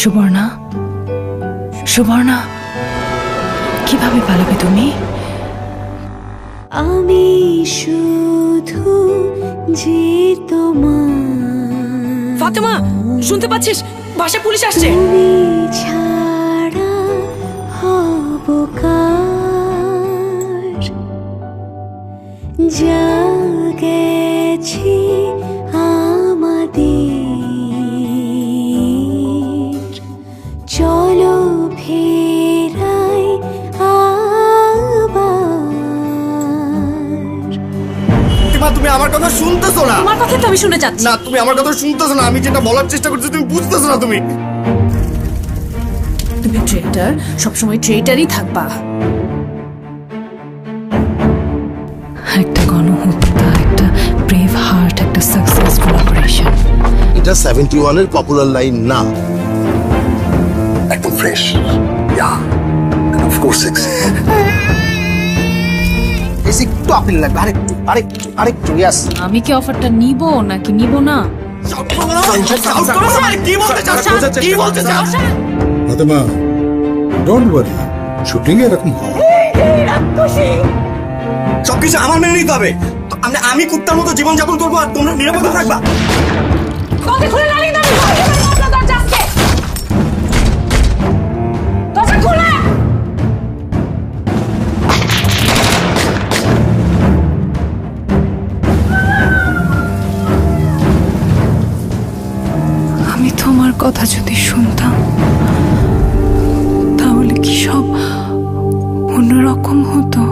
সুবর্ণা? সুবর্ণা কীভাবে পালাবে তুমি? আমি শুধু যে তোমার ফাতেমা শুনতে পাচ্ছিস? বাসায় পুলিশ আসছে। ছাড়া হব যা গেছি প্রতিমা তুমি আমার কথা শুনতেছো না। আমার কথা তো আমি শুনে যাচ্ছি। না তুমি আমার কথা শুনতেছো না আমি যেটা বলার চেষ্টা করছি তুমি বুঝতেছো না তুমি। তুমি ট্রেটার সবসময় ট্রেটারই থাকবা। একটা গণহত্যা একটা ব্রেভ হার্ট একটা সাকসেসফুল অপারেশন এটা সেভেন্টি ওয়ানের পপুলার লাইন না। একদম fresh yeah of course sexy বেশি একটু আপিল লাগবে। আরেকটু আরেকটু আরেকটু ইয়াস আমি কি অফারটা নিব নাকি নিব না? ফাতেমা ডোন্ট ওয়ারি শুটিং এরকম সবকিছু আমার মেনে নিতে হবে। আমি আমি কুত্তার মতো জীবন যাপন করব আর তোমরা নিরাপদে থাকবা। আমি তোমার কথা যদি শুনতাম তাহলে কি সব অন্যরকম হতো?